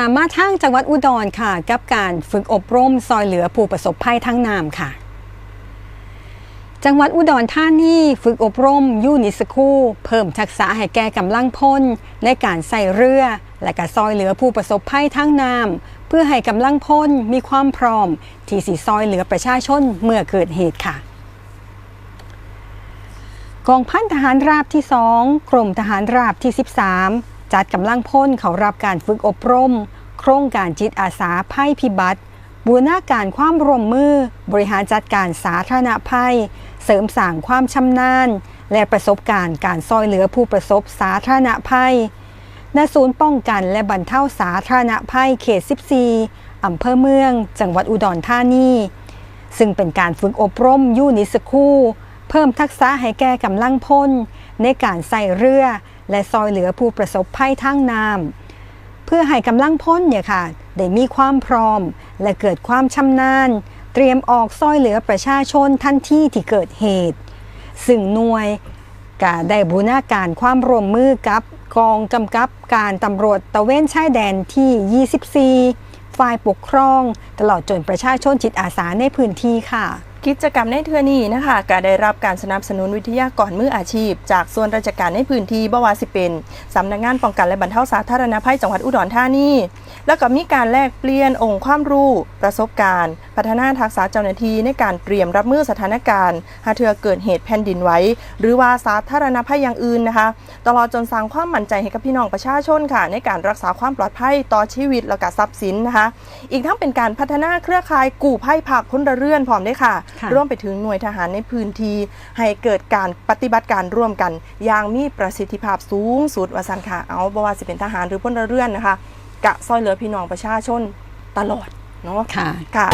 ค่ะ มาทางจังหวัดอุดรค่ะ กับการฝึกอบรมซอยเหลือผู้ประสบภัยทั้งน้ำค่ะ จังหวัดอุดรธานีฝึกอบรมยูนิสคูเพิ่มทักษะให้แก่กำลังพลในการใส่เรือ และก็ซอยเหลือผู้ประสบภัยทั้งน้ำเพื่อให้กำลังพลมีความพร้อม ที่สีซอยเหลือประชาชนเมื่อเกิดเหตุค่ะกองพันทหารราบที่ 2 กรมทหารราบที่ 13 จัดกำลังพลเขารับการฝึกอบรม โครงการจิตอาสาภัยพิบัติ บูรณาการความร่วมมือ บริหารจัดการสาธารณภัย เสริมสร้างความชำนาญ และประสบการณ์การซอยเหลือผู้ประสบสาธารณภัยณศูนย์ป้องกันและบรรเทาสาธารณภัยเขต 14 อำเภอเมือง จังหวัดอุดรธานี ซึ่งเป็นการฝึกอบรมยูนิสคูเพิ่มทักษะให้แก่กำลังพลในการใส่เรือ และซอยเหลือผู้ประสบภัยทางน้ำเพื่อให้กำลังพลเนี่ยค่ะได้มีความพร้อม และเกิดความชำนาญ เตรียมออกซอยเหลือประชาชนทันทีที่เกิดเหตุ ซึ่งหน่วยก็ได้บูรณาการความร่วมมือกับกองกำกับการตำรวจตะเวนชายแดนที่ 24 ฝ่ายปกครอง ตลอดจนประชาชนจิตอาสาในพื้นที่ค่ะ กิจกรรมในเทือนี้นะคะก็ได้รับการสนับสนุนวิทยากรมืออาชีพ จากส่วนราชการในพื้นที่บวาสิเป็นสำนักงานป้องกันและบรรเทาสาธารณภัยจังหวัดอุดรธานีแล้วก็มีการแลกเปลี่ยนองค์ความรู้ประสบการณ์ พัฒนาทักษะเจ้าหน้าที่ในการเตรียมรับมือสถานการณ์ หากเทือเกิดเหตุแผ่นดินไหวหรือว่าสาธารณภัยอย่างอื่นนะคะ ตลอดจนสร้างความมั่นใจให้กับพี่น้องประชาชนค่ะ ในการรักษาความปลอดภัยต่อชีวิตและก็ทรัพย์สินนะคะ อีกทั้งเป็นการพัฒนาเครือข่ายกู่ภัยภาคพลเรือนพร้อมด้วยค่ะค่ะ ร่วมไปถึงหน่วยทหารในพื้นที่ให้เกิดการปฏิบัติการร่วมกัน อย่างมีประสิทธิภาพสูงสุดว่าสันค่ะเอาบ่ว่าสิเป็นทหารหรือพลเรือนนะคะกะซอยเหลือพี่น้องประชาชนตลอด เนาะค่ะค่ะ